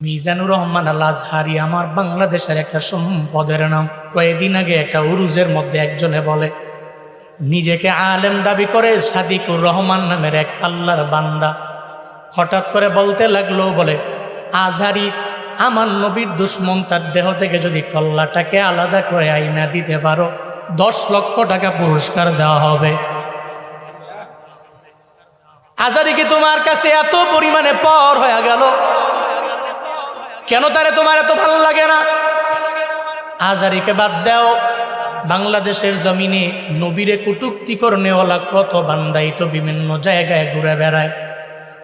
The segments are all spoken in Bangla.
মিজানুর রহমান আল আজহারি আমার বাংলাদেশের একটা সম্পদের নাম। কয়েকদিন আগে একটা উরুজের মধ্যে একজনে বলে, নিজেকে আলেম দাবি করে সাদিকুর রহমান নামের এক আল্লাহর বান্দা। হঠাৎ করে বলতে লাগল, বলে, আজহারি, আমার নবীর দুশ্মন তার দেহ থেকে যদি কল্লাটাকে আলাদা করে আইনা দিতে পারো, দশ লক্ষ টাকা পুরস্কার দেওয়া হবে। আজারি কি তোমার কাছে এত পরিমাণে পর হয়ে গেল? কেন তারে তোমার এত ভালো লাগে না? আজারিকে বাদ দাও। বাংলাদেশের জমিনে নবীরে কুটুক্তি করনেওয়ালা কত বান্দাই তো বিভিন্ন জায়গায় ঘুরে বেড়ায়।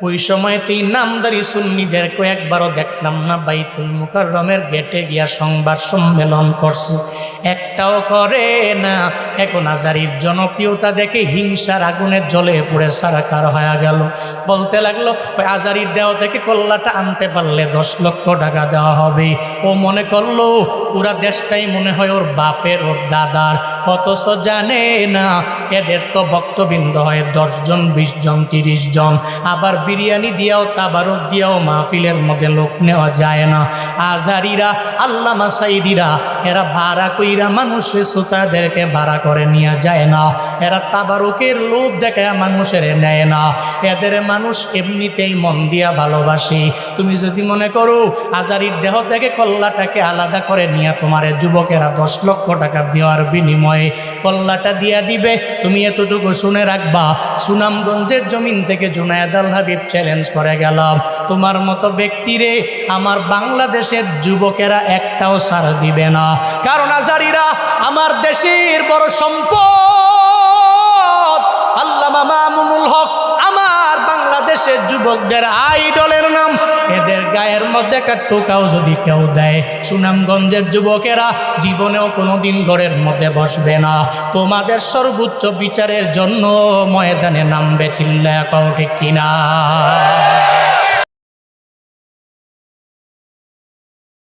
ওই সময়তেই নামদারি সুন্নিদের কয়েকবারও দেখলাম না, বাইতুল মুকাররমের গেটে গিয়া সংবাদ সম্মেলন করছে। একটাও করে না। এখন আজারির জনপ্রিয়তা দেখে হিংসার আগুনে জ্বলে পড়ে সারাকার হয়ে গেল। বলতে লাগল, ওই আজারির দেহ থেকে কল্লাটা আনতে পারলে দশ লক্ষ টাকা দেওয়া হবে। ও মনে করল, পুরা দেশটাই মনে হয় ওর বাপের, ওর দাদার। অথচ জানে না, এদের তো ভক্তবৃন্দ হয় দশজন বিশ জন, তিরিশ জন। আবার বিরিয়ানি দিয়াও তাবারক দিয়াও মাহফিলের মধ্যে লোক নেওয়া যায় না। আজারিরা, আল্লামা সাইদিরা, এরা ভাড়া কইরা মানুষের শ্রোতাদেরকে ভাড়া করে নিয়ে যায় না। এরা তাবারকের লোভ দেখায় মানুষের নেয় না। এদের মানুষ এমনিতেই মন দিয়া ভালোবাসে। তুমি যদি মনে করো, আজারির দেহ থেকে কল্লাটাকে আলাদা করে নিয়ে তোমার যুবকেরা দশ লক্ষ টাকা দেওয়ার বিনিময়ে কল্লাটা দিয়া দিবে, তুমি এতটুকু শুনে রাখবা। সুনামগঞ্জের জমিন থেকে জুনায়দ আল চ্যালেঞ্জ করে গেলাম। তোমার মতো ব্যক্তিরে আমার বাংলাদেশের যুবকেরা একটাও সার দিবে না। কারণ আজারিরা, আমার দেশের বড় সম্পদ বাংলাদেশের যুবকদের আইডলের নাম। এদের গায়ের মধ্যে একটা টোকাও যদি কেউ দেয়, সুনামগঞ্জের যুবকেরা জীবনেও কোনোদিন ঘরের মধ্যে বসবে না। তোমাদের সর্বোচ্চ বিচারের জন্য ময়দানে নামবে চিল্লা কাউকে কিনা?